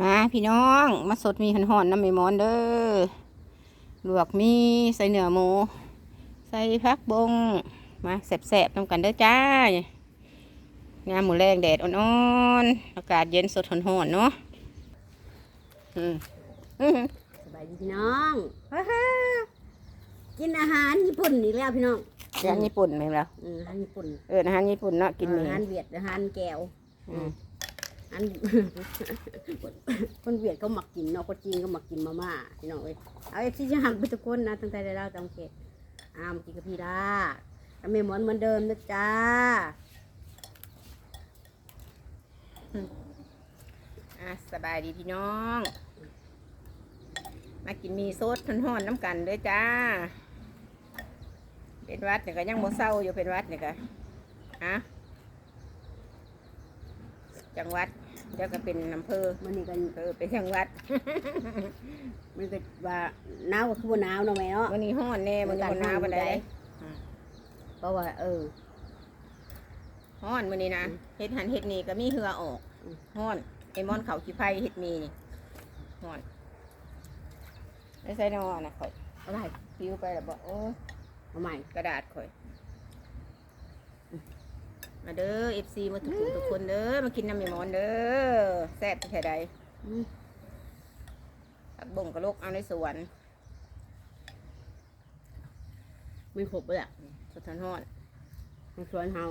มาพี่น้อง มาสดมีหันหอนๆน้ำไม่มอนเด้อลวกมีใส่เนื้อหมู ใส่พักบง มาแสบๆน้ำกันเด้อจ้างามหมูแรงแดดอ่อนๆ อากาศเย็นสดหอนๆเนาะอืมอื้อหือสบายดีพี่น้องฮ่าฮ่ากินอาหารญี่ปุ่นอีกแล้วพี่น้องอาหารญี่ปุ่นไหมล่ะอืมอาหารญี่ปุ่นเอออาหารญี่ปุ่นเนาะกินหมีอาหารเวียดอาหารแก้วอืม อันคนเวียดเขาหมักกินเนาะคนจีนก็หมักกินมาม่าพี่น้องเอ้ยเอาเอฟซีจะหักไปทุกคนนะตั้งแต่ได้เราตั้งเขตอ้ามกินกับพี่ลากับแม่หมอนเหมือนเดิมนะจ้าอะสบายดีพี่น้อง มากินมีสดหอนๆน้ำกันด้อจ้า เป็นวัดเนี่ยก็ยังบ่เศร้าอยู่เป็นวัดเนี่ยก็ฮะ จังหวัดเดี๋ยวก็เป็นอำเภอมันนี่กันเออเป็นจังหวัด มันก็ว่าหนาวก็คือบ่หนาวเนาะแม่เนาะวันนี้ห้อนแน่วันนี้บ่หนาวปานใดเพราะว่า เออห้อนมื้อนี้นะเฮ็ดหันเฮ็ดนี่ก็มีเหือออกอืมห้อนไอ้มอนเขาขี้ไผเฮ็ดมีนี่ห้อนไม่ใส่นอนนะข่อยอะไรปิวไปแล้วบอกโอ้ยเอาใหม่กระดาษข่อย มาเด้อ FC มาทุกคนทุกคนเด้อมากินน้ำมีหมอนเด้อแซ่บแค่ใดอืมผักบ่งกระลกเอาในสวนไม่ครบเลยอะสดทันห้อนทางสวนเฮา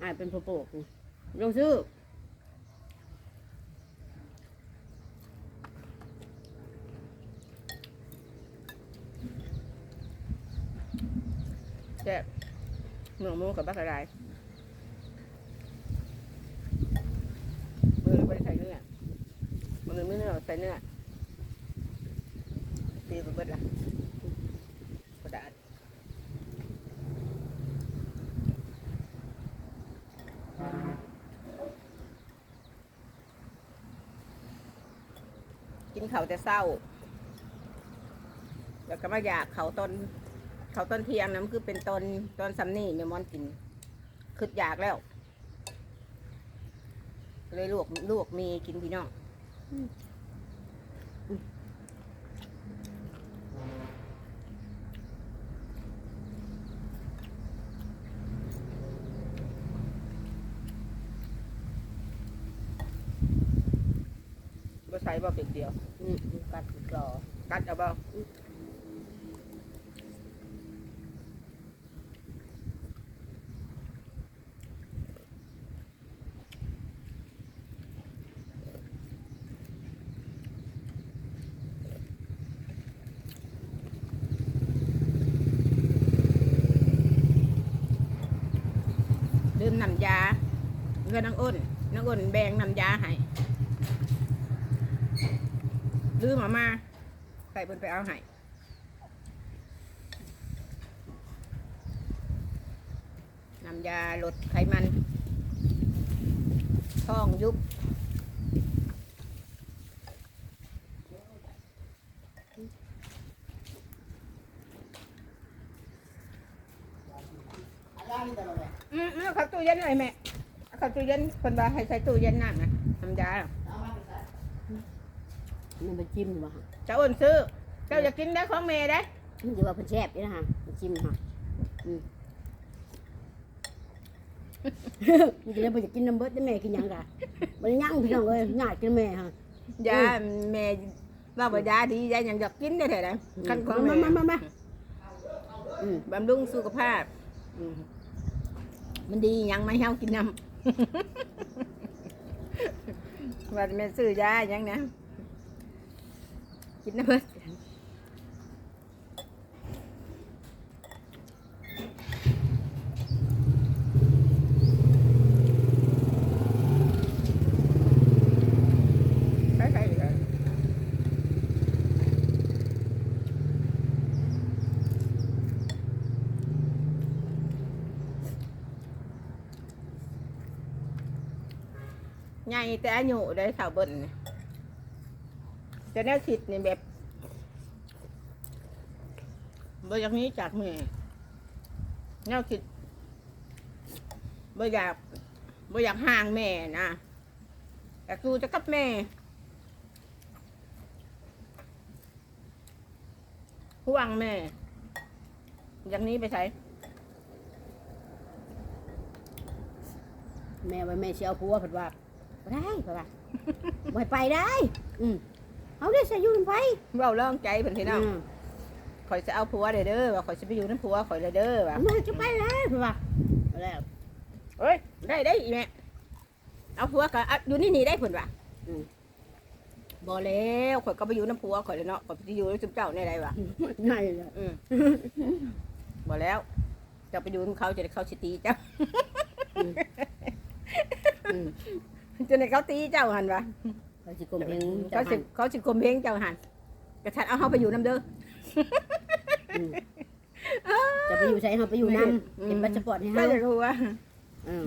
อ่าเป็นผู้ปลูกนี่ลงซื้อแซ่บเนื้อหมูกับบักกระไดมือไม่ได้ใส่เนื้อ มือไม่เนื้อใส่เนื้อตีไปเบิดละกระดาษกินเขาแต่เศร้า แล้วก็มาอยากเขาตอนเขาตอนเที่ยงนะมันคือเป็นตอนตอนซัมนี่เมมอนกินคืออยากแล้ว เลยลวกลวกมีกินพี่น้อง บ่ใส่บ่เปกเดียว อืมกัดกรอกัดเอาบ่ น้ำยาเงินนางอ้นนางอ้นแบ่งน้ำยาให้ลืมออามาใส่เพิ่นไปเอาให้น้ำยาลดไขมันท้องยุบ อืม เอาเข้าตู้เย็นเลยแม่เอาเข้าตู้เย็นคนว่าให้ใส่ตู้เย็นนั่งนะน้ำยามันเป็นจิ้มอยู่บ่ฮะเจ้าอ้นซื้อ เจ้าอยากกินได้ของแม่ได้มันจะว่าเพิ่นแซ่บนี่นะฮะมันจิ้มฮะอืมมันจะได้บ่จะกินน้ำเบิดได้แม่กินหยังกะบ่ได้หยังพี่น้องเอ้ยง่ายกินแม่ฮะยาแม่ว่าบ่ยาดียาอย่างอยากกินได้เท่าไหร่คันของมาแม่มามามา อืม บำรุงสุขภาพอืม มันดียังไม่เฮากินน้ำว่าแม่ซื้อยายังนะกินน้ำเบิด ใหญ่แต่อายุได้สาวบ่นจะได้คิดนี่แบบบอยากนี้จากแม่เน่าคิดบอยากบอยากห่างแม่นะแต่กูจะกับแม่ห่วงแม่อย่างนี้ไปใช้แม่ไว้แม่เชียวพัวผัดว่า บ่ได้เพิ่นว่า บ่ให้ไปได้ อืมเอาได้ใส่อยูนไปเว้าเรื่องใจเพิ่นพี่น้องอืมข่อยจะเอาผัวเด้อเด้อว่าข่อยจะไปอยู่น้ำผัวข่อยเลยเด้อว่าแม่จะไปแล้วเพิ่นว่าเอาแล้ว เอ้ยได้ได้อีแม่เอาผัวก็เอาอยู่นี่นี่ได้เพิ่นว่าอืม บ่แล้วข่อยก็ไปอยู่น้ำผัวข่อยเลยเนาะข่อยไปอยู่กับเจ้าในใดวะง่ายเลยอืมบ่แล้วเจะไปอยู่กับเขาจะได้เขาสิตีเจ้าอืมอืม จะได้เขาตีเจ้าหันวะเขาสิกลมเพลงเขาสิเขาสิข่มเพลงเจ้าหันกระชัดเอาเฮาไปอยู่น้ำเด้ออืมจะไปอยู่ใช้เฮาไปอยู่นำอืมเป็นบัตรปอร์ตให้ก็เฮาจะรู้ว่าอืม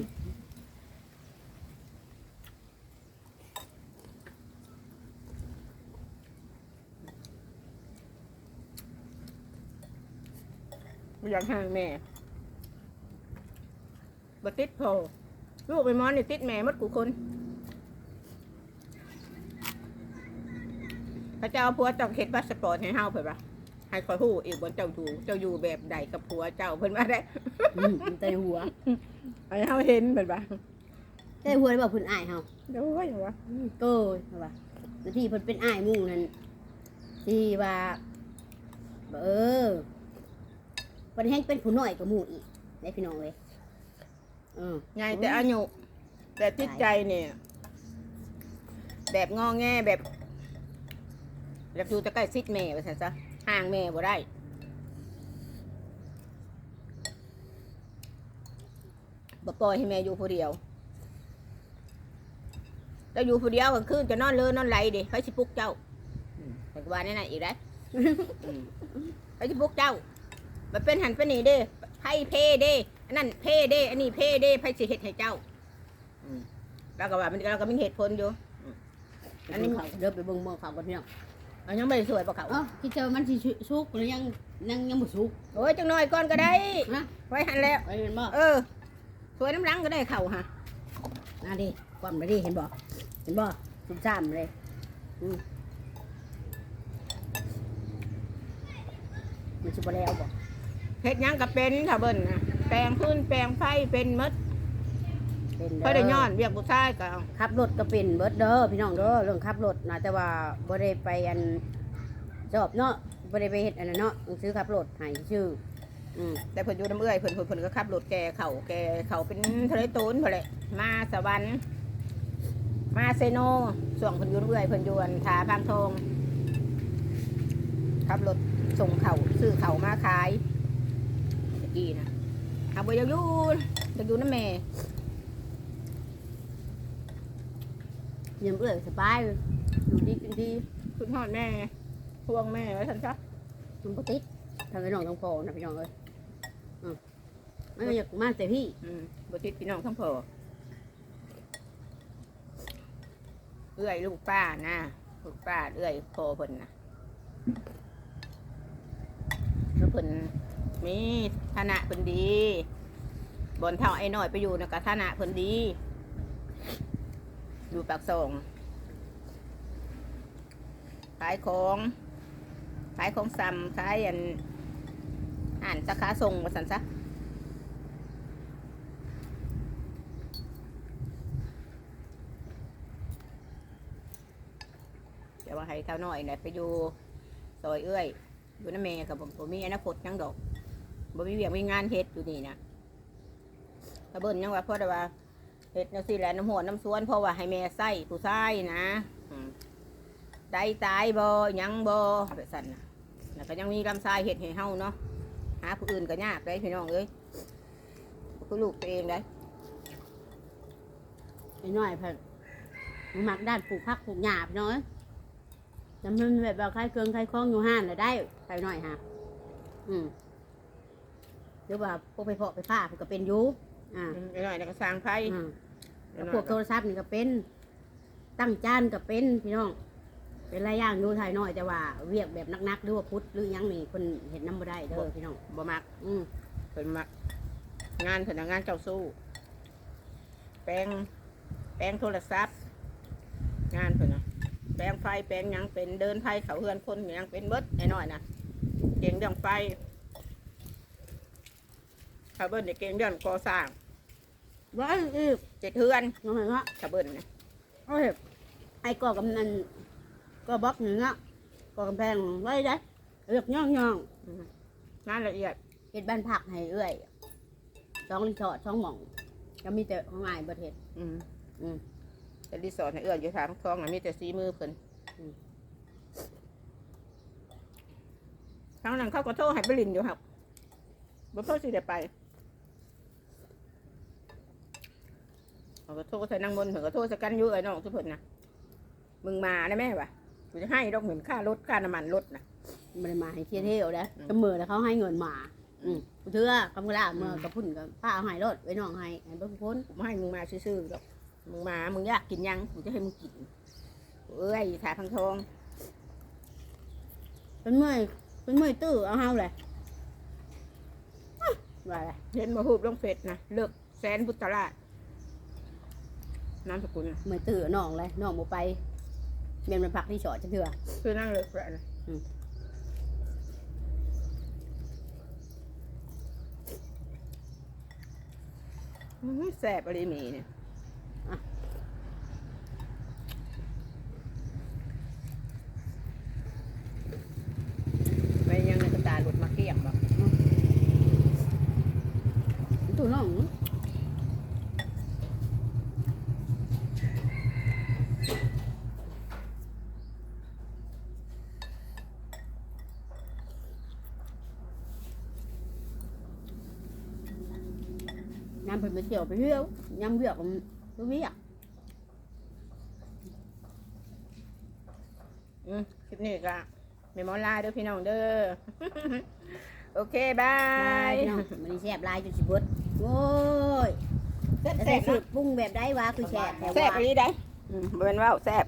บ่อยากห่างแม่บ่ติดพอลูกไปมอนนี่ติดแม่หมดกูคน พระเจ้าผัวเจ้าเข็ดพาสปอร์ตให้เฮาเพิ่นว่าให้คอยฮู้อีกบนเจ้าอยู่เจ้าอยู่แบบใดกับผัวเจ้าเพิ่นว่าได้อืมมันแต่หัวให้เฮาเห็นเพิ่นว่าแต่หัวได้บอกเพิ่นอายเฮาโอ้ยว่าอืมโก้ยเฮาว่าบางทีเพิ่นเป็นอายหมู่นั่นที่ว่าเออเพิ่นแฮงเป็นผู้น้อยกว่าหมู่อีกได้พี่น้องเว้ยเออไงแต่อายุแต่จิตใจเนี่ยแบบงอแงแบบ แบบอยู่แต่ใกล้ซิดแม่ว่าซั่นซะห่างแม่บ่ได้บ่ปล่อยให้แม่อยู่ผู้เดียวแล้วอยู่ผู้เดียวกลางคืนจะนอนเลยนอนไหลดิใครสิปลุกเจ้าอืมแต่ก็ว่าแน่ๆอีกแล้วอืมใครสิปลุกเจ้ามันเป็นหันเป็นนี่เด้ไพ่เพเด้อันนั้นเพเด้อันนี้เพเด้ไพ่สิเฮ็ดให้เจ้าอืมแล้วก็ว่ามันเราก็มีเหตุผลอยู่อืมอันนี้เขาเดินไปเบิ่งหมองเขาก่อนพี่น้ องอันยังไม่ได้สวยปะเขาเอ้าคิดเจอมันสิสุกหรือยังยังยังบ่สุกโอ้ยจังน้อยก่อนก็ได้นะไว้หันแล้วไปเห็นบ่เออสวยน้ำหลังก็ได้เข่าฮะน่าดิความน่ะดิเห็นบ่เห็นบ่สุดซ้ำเลยอืมมันสิบ่แล้วบ่เฮ็ดหยังก็เป็นค่ะเบิ้ลนะแปลงพื้นแปลงไฟเป็นหมด เป็นเพราะได้ย้อนเรียกผู้ชายก็เอาขับรถก็เป็นเบิดเด้อพี่น้องเด้อเรื่องขับรถนะแต่ว่าบ่ได้ไปอันจอบเนาะบ่ได้ไปเฮ็ดอันนั้นเนาะซื้อขับรถให้ชื่ออืมแต่เพิ่นอยู่น้ำเอื้อยเพิ่นเพิ่นเพิ่นก็ขับรถแกเข่าแกเข่าเป็นทะเลตูนเพิ่นแหละมาสวรรค์มาเซโนส่วงเพิ่นอยู่น้ำเอื้อยเพิ่นอยู่อันทาพางทองขับรถส่งเข่าซื้อเข่ามาขายตะกี้นะเอาไปอยากอยู่อยากอยู่น้ำแม่ เยี่ยมเอื้อยสบายอยู่ดีกินดีคุณทอดแม่พวงแม่ไว้ทันจ้ะมันบ่ติดทางไอ้น้องทางพ่อนะพี่น้องเอ้ยอืมไม่อยากมาแต่พี่อืมบติดพี่น้องทั้งพ่อเอื้อยลูกป้านะลูกป้าเอื้อยพ่อเพิ่นนะแล้วเพิ่นมีฐานะเพิ่นดีบนเท่าไอ้น้อยไปอยู่นะก็ฐานะเพิ่นดี อยู่ปากซองขายของขายของซ้ำขายอันอ่านสาขาส่งมาสันซะแต่ว่าให้เท่าน้อยเนี่ยไปอยู่ซอยเอื้อย อยู่น้ำเมย์กับผมผมมีอนาคตยังดอกบ่มีเวียงมีงานเฮ็ดอยู่นี่นะถ้าเบิ่นยังว่าเพราะแต่ว่า เฮ็ดจังซี่แหละน้ำหัวน้ำสวนเพราะว่าให้แม่ใส่ผู้ชายนะอืมได้ตายบ่หยังบ่แบบสั่นนะแล้วก็ยังมีลำไส้เฮ็ดให้เฮาเนาะหาผู้อื่นก็ยากเลยพี่น้องเอ้ยคือลูกตัวเองได้ไอ้น้อยเพิ่นมันมักด้านปลูกผักปลูกหญ้าพี่น้องเอ้ยแต่มันแบบว่าใครเครื่องใครคล้องอยู่ห้านเลยได้ไปหน่อยฮะอืมหรือว่าพวกไปเพาะไปผ้าเพิ่นก็เป็นอยู่ อ่าอืมไอ้น้อยนี่ก็สร้างไฟอืมไอ้แล้วน้อยพวกโทรศัพท์นี่ก็เป็น ตั้งจานก็เป็นพี่น้อง เป็นหลายอย่างดูถ่ายน้อยแต่ว่าเวียกแบบนักๆหรือว่าพุทธหรือหยังนี่คนเห็นน้ำบ่ได้เด้อพี่น้อง บ่มักอืมเพิ่นมัก งานเพิ่นน่ะงานเจ้าสู้ แปลง แปลงโทรศัพท์ งานเพิ่นน่ะ แปลงไฟ แปลงหยังเป็น เดินไฟเขาเฮือนคนหยังเป็นเบิดไอ้น้อยนะเก่งเรื่องไฟ ชาวเบิ้ลเนี่ยเก่งเรื่องก่อสร้างว่าอีกเจ็ดเทือนน้องเห็นว่าชาวเบิ้ลเนี่ยโอ้ยไอ้ก่อกำนันก็บล็อกหนึ่งอะก่อกำแพงไว้ได้เลือกย่องย่องงานละเอียดเฮ็ดบ้านผักให้เอื้อยสองรีสอร์ทสองหม่องก็มีแต่ของง่ายประเทศอืมอืมแต่รีสอร์ทให้เอื้ออยู่ถามคลองนะมีแต่ซีมือเพิ่นอืมทั้งนั้นเขาก็โทรให้ไปลินอยู่ครับบ่โทรสิได้ไป เขาก็โทรใส่นางมนต์เพิ่นก็โทรสกันอยู่ไอ้น้องทุกเพิ่นนะมึงมานะแม่วะกูจะให้ดอกเหมือนค่ารถค่าน้ำมันรถนะไม่ได้มาให้เที่ยวเที่ยวนะอืมก็มือแล้วเขาให้เงินมาอืมกูเถื่อกำกระลาเมื่อกับพุ่นกับป้าเอาให้รถไว้น้องให้ให้เบิ่งพ้นกูไม่ให้มึงมาซื่อๆหรอกมึงมามึงอยากกินยังกูจะให้มึงกินเอ้ยถาพังทองเป็นเมื่อยเป็นเมื่อยตื้อเอาเฮาเลยว่าอะไรเห็นมาหูบลงเฟซนะเลิกแสนพุทธราช นามสกุลน่ะเมื่อยตื้อน้องเลยน้องบ่ไปเมียนมันพักที่ชอจะเถื่อคือนั่งเลิกแล้วนะอืมอื้อแสบอะไรหมีเนี่ยไปยังในกระตาหลุดมาเกลี้ยงบอกตู้น้อง ยามเพิ่นไปเที่ยวไปเที่ยวยามเวียกมันบ่เวียกอืมคลิปนี้ก็ไม่มอลาเด้อพี่น้องเด้อ โอเคบาบายยพี่น้องมันแซ่บหลายจนสิเบิดโอ้ยแซ่บแล้วแซ่ใส่บสูตรปรุงแบบได้วะคือแซ่บแต่แซ่บว่าอะไรได้อืมบ่เป็นว่าวแซ่บ